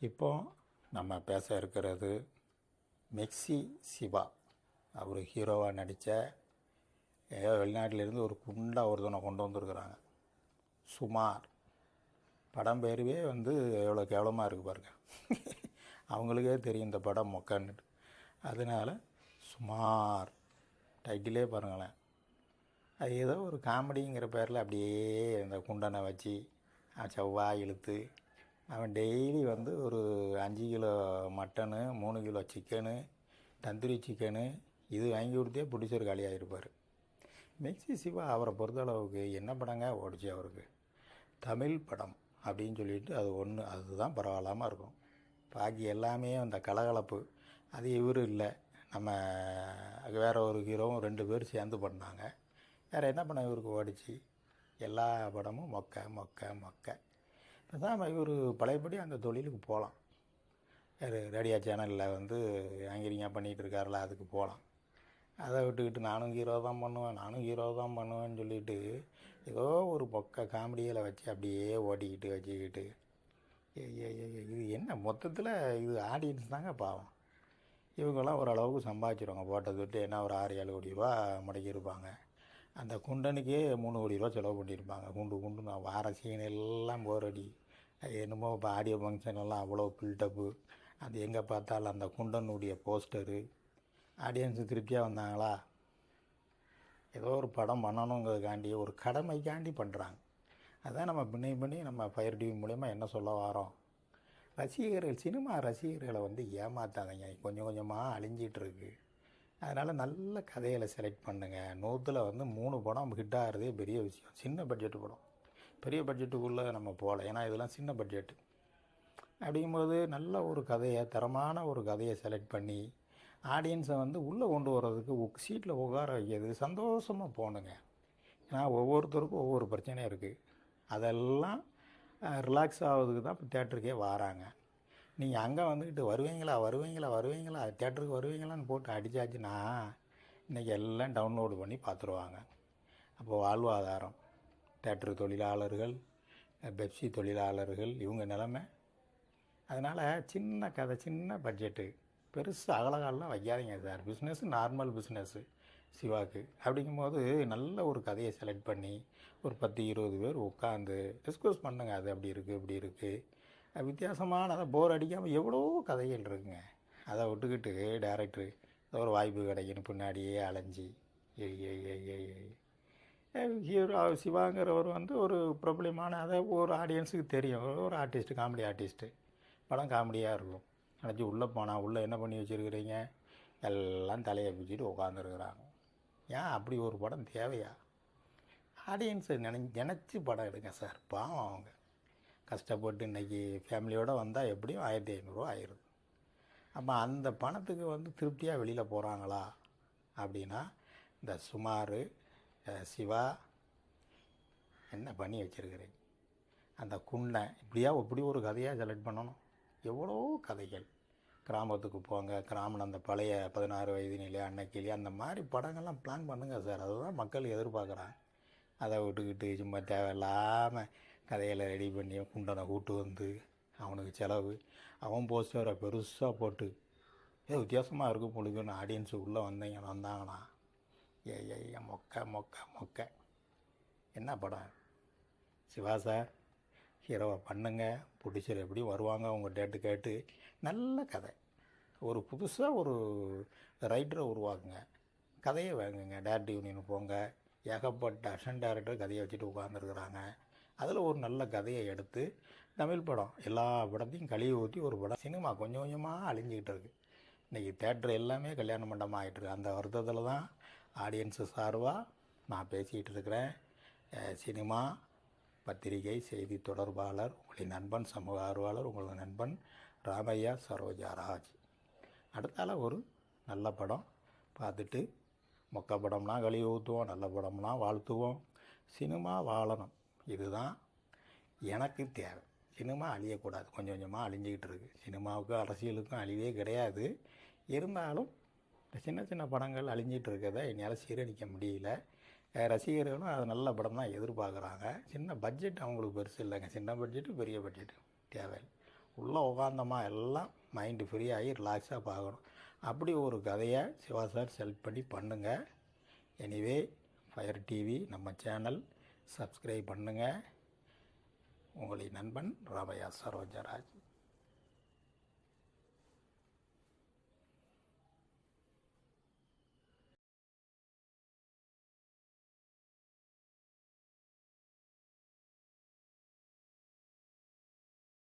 இப்போ நம்ம பேச இருக்கிறது மெக்ஸி சிவா. அவர் ஹீரோவாக நடித்த ஏதோ வெளிநாட்டிலேருந்து ஒரு குண்டாக ஒருத்தனை கொண்டு வந்திருக்கிறாங்க. சுமார். படம் பேருவே வந்து எவ்வளோ கேவலமாக இருக்குது பாருங்க. அவங்களுக்கே தெரியும் இந்த படம் மொக்கன்னுட்டு அதனால் சுமார். டைட்டிலே பாருங்களேன். அது ஏதோ ஒரு காமெடிங்கிற பேரில் அப்படியே இந்த குண்டனை வச்சு செவ்வாய் இழுத்து அவன் டெய்லி வந்து ஒரு அஞ்சு கிலோ மட்டனு மூணு கிலோ சிக்கனு தந்தூரி சிக்கனு இது வாங்கி கொடுத்தே பிடிச்சர் காலியாகிருப்பார் மெக்ஸி சிவா அவரை பொறுத்தளவுக்கு என்ன படங்க ஓடிச்சு அவருக்கு? தமிழ் படம் அப்படின்னு சொல்லிட்டு அது ஒன்று அதுதான் பரவாயில்லாமல் இருக்கும். பாக்கி எல்லாமே அந்த கலகலப்பு அது இவர் இல்லை. நம்ம வேற ஒரு ஹீரோவும் ரெண்டு பேர் சேர்ந்து பண்ணாங்க. வேறு என்ன பண்ண இவருக்கு ஓடிச்சு? எல்லா படமும் மொக்க மொக்க மொக்க. பேசாமல் இவர் பழையபடி அந்த தொழிலுக்கு போகலாம். ரேடியோ சேனலில் வந்து ஆங்கிரிங்க பண்ணிகிட்டு இருக்காருல அதுக்கு போகலாம். அதை விட்டுக்கிட்டு நானும் ஹீரோ தான் பண்ணுவேன் நானும் ஹீரோ தான் பண்ணுவேன்னு சொல்லிட்டு ஏதோ ஒரு பக்க காமெடியில் வச்சு அப்படியே ஓட்டிக்கிட்டு வச்சுக்கிட்டு. ஏய், இது என்ன மொத்தத்தில் இது ஆடியன்ஸ் தாங்க பாவம். இவங்கெல்லாம் ஓரளவுக்கு சம்பாதிச்சிருவாங்க போட்டது விட்டு என்ன ஒரு ஆறு ஏழு கோடி ரூபா முடக்கியிருப்பாங்க. அந்த குண்டனுக்கே மூணு கோடி ரூபா செலவு பண்ணியிருப்பாங்க. குண்டு குண்டு நான் வார சீன் எல்லாம் போரடி அது என்னமோ இப்போ ஆடியோ ஃபங்க்ஷன் எல்லாம் அவ்வளோ பில்டப்பு அது எங்கே பார்த்தாலும் அந்த குண்டனுடைய போஸ்டரு ஆடியன்ஸு திருப்தியாக வந்தாங்களா? ஏதோ ஒரு படம் பண்ணணுங்கிறதுக்காண்டி ஒரு கடமைக்காண்டி பண்ணுறாங்க அதான் நம்ம பின்னி பண்ணி நம்ம ஃபயர் டிவி மூலயமா என்ன சொல்ல வரோம்? ரசிகர்கள் சினிமா ரசிகர்களை வந்து ஏமாத்தாதீங்க. கொஞ்சம் கொஞ்சமாக அழிஞ்சிட்டுருக்கு அதனால் நல்ல கதைகளை செலக்ட் பண்ணுங்கள் நூற்றில் வந்து மூணு படம் ஹிட் ஆகிறதே பெரிய விஷயம். சின்ன பட்ஜெட்டு படம். பெரிய பட்ஜெட்டுக்குள்ளே நம்ம போகல. ஏன்னா இதெல்லாம் சின்ன பட்ஜெட்டு அப்படிங்கும்போது நல்ல ஒரு கதையை தரமான ஒரு கதையை செலக்ட் பண்ணி ஆடியன்ஸை வந்து உள்ளே கொண்டு வர்றதுக்கு சீட்டில் உட்கார வைக்கிறது சந்தோஷமாக போகணுங்க ஏன்னா ஒவ்வொருத்தருக்கும் ஒவ்வொரு பிரச்சனையும் இருக்குது அதெல்லாம் ரிலாக்ஸ் ஆகிறதுக்கு தான் இப்போ தேட்டருக்கே வராங்க. நீங்கள் அங்கே வந்துக்கிட்டு வருவீங்களா வருவீங்களா வருவீங்களா? தேட்டருக்கு வருவீங்களான்னு போட்டு அடித்தாச்சுன்னா இன்றைக்கி எல்லாம் டவுன்லோடு பண்ணி பார்த்துருவாங்க. அப்போது வாழ்வாதாரம் தேட்டரு தொழிலாளர்கள் பெப்சி தொழிலாளர்கள் இவங்க நிலமை. அதனால் சின்ன கதை சின்ன பட்ஜெட்டு பெருசு அகலகாலெலாம் வைக்காதீங்க சார். பிஸ்னஸ் நார்மல் பிஸ்னஸ்ஸு சிவாக்கு. அப்படிங்கும்போது நல்ல ஒரு கதையை செலக்ட் பண்ணி ஒரு பத்து இருபது பேர் உட்காந்து டிஸ்கஸ் பண்ணுங்க. அது அப்படி இருக்குது இப்படி இருக்குது வித்தியாசமான அதை போர் அடிக்காமல் எவ்வளோ கதைகள் இருக்குங்க. அதை விட்டுக்கிட்டு டேரக்டரு ஏதோ ஒரு வாய்ப்பு கிடைக்கணும் பின்னாடியே அலைஞ்சி ஏய் ஏய் ஏய் ஹீரோ சிவாங்கிறவர் வந்து ஒரு பிரபலமான அதை ஒரு ஆடியன்ஸுக்கு தெரியும். ஒரு ஆர்டிஸ்ட்டு காமெடி ஆர்டிஸ்ட்டு படம் காமெடியாக இருக்கும். நினச்சி உள்ளே போனால் உள்ளே என்ன பண்ணி வச்சுருக்கிறீங்க? எல்லாம் தலையை பிடிச்சிட்டு உட்காந்துருக்குறாங்க ஏன் அப்படி ஒரு படம் தேவையா? ஆடியன்ஸை நினை நினச்சி படம் எடுங்க சார். பாவம் அவங்க. கஷ்டப்பட்டு இன்றைக்கி ஃபேமிலியோடு வந்தால் எப்படியும் ஆயிரத்தி ஐநூறுரூவா ஆயிடுது அப்போ அந்த பணத்துக்கு வந்து திருப்தியாக வெளியில் போகிறாங்களா அப்படின்னா இந்த சுமார் சிவா என்ன பண்ணி வச்சுருக்கிறீங்க? அந்த குண்டை இப்படியா இப்படி ஒரு கதையாக செலக்ட் பண்ணணும். எவ்வளோ கதைகள். கிராமத்துக்கு போங்க கிராமம் அந்த பழைய பதினாறு வயது நிலை அன்னைக்கிளி அந்த மாதிரி படங்கள்லாம் பிளான் பண்ணுங்கள் சார். அதுதான் மக்கள் எதிர்பார்க்குறாங்க. அதை விட்டுக்கிட்டு சும்மா தேவையில்லாமல் கதையில் ரெடி பண்ணி குண்டனை கூட்டு வந்து அவனுக்கு செலவு. அவன் போஸ்டரை பெருசாக போட்டு ஏதோ வித்தியாசமாக இருக்கும் பொழுதுன்னு ஆடியன்ஸு உள்ளே வந்தீங்க வந்தாங்கன்னா ஏ ஏ மொக்க மொக்க மொக்க. என்ன படம்? சிவா சார் ஹீரோவை பண்ணுங்க. பிடிச்சர் எப்படி வருவாங்க? அவங்க டேட்டு கேட்டு நல்ல கதை. ஒரு புதுசாக ஒரு ரைட்டரை உருவாக்குங்க. கதையை வாங்குங்க. டேரக்ட் யூனியன் போங்க. ஏகப்பட்ட அசன் டேரக்டர் கதையை வச்சுட்டு உட்காந்துருக்குறாங்க அதில் ஒரு நல்ல கதையை எடுத்து தமிழ் படம் எல்லா படத்தையும் கழுவி ஊற்றி ஒரு படம் சினிமா கொஞ்சம் கொஞ்சமாக அழிஞ்சிக்கிட்டு இருக்குது இன்றைக்கி தேட்டர் எல்லாமே கல்யாண மண்டபம் ஆகிட்டுருக்கு அந்த வருத்தத்தில் தான் ஆடியன்ஸு சார்பாக நான் பேசிக்கிட்டு இருக்கிறேன். சினிமா பத்திரிகை செய்தி தொடர்பாளர் உங்களின் நண்பன் சமூக ஆர்வலர் உங்களது நண்பன் ராமையா சரோஜா ராஜ் அடுத்தால ஒரு நல்ல படம் பார்த்துட்டு மொக்க படம்லாம் கழுவி ஊற்றுவோம் நல்ல படம்லாம் வாழ்த்துவோம். சினிமா வாழணும். இதுதான் எனக்கு தேவை. சினிமா அழியக்கூடாது. கொஞ்சம் கொஞ்சமாக அழிஞ்சிக்கிட்டு இருக்கு. சினிமாவுக்கும் அரசியலுக்கும் அழிவே கிடையாது. இருந்தாலும் இந்த சின்ன சின்ன படங்கள் அழிஞ்சிட்டு இருக்கிறத என்னால் சீரணிக்க முடியல. ரசிகர்களும் அது நல்ல படம் தான் எதிர்பார்க்குறாங்க. சின்ன பட்ஜெட் அவங்களுக்கு பெருசு இல்லைங்க. சின்ன பட்ஜெட்டு பெரிய பட்ஜெட்டு தேவை உள்ளே உட்காந்தோமா எல்லாம் மைண்டு ஃப்ரீ ஆகி ரிலாக்ஸாக பார்க்கணும். அப்படி ஒரு கதையை சிவா சார் செலக்ட் பண்ணி பண்ணுங்கள் எனிவே ஃபயர் டிவி நம்ம சேனல் சப்ஸ்கிரைப் பண்ணுங்கள் உங்களின் நண்பன் ராமையா சரோஜராஜ்.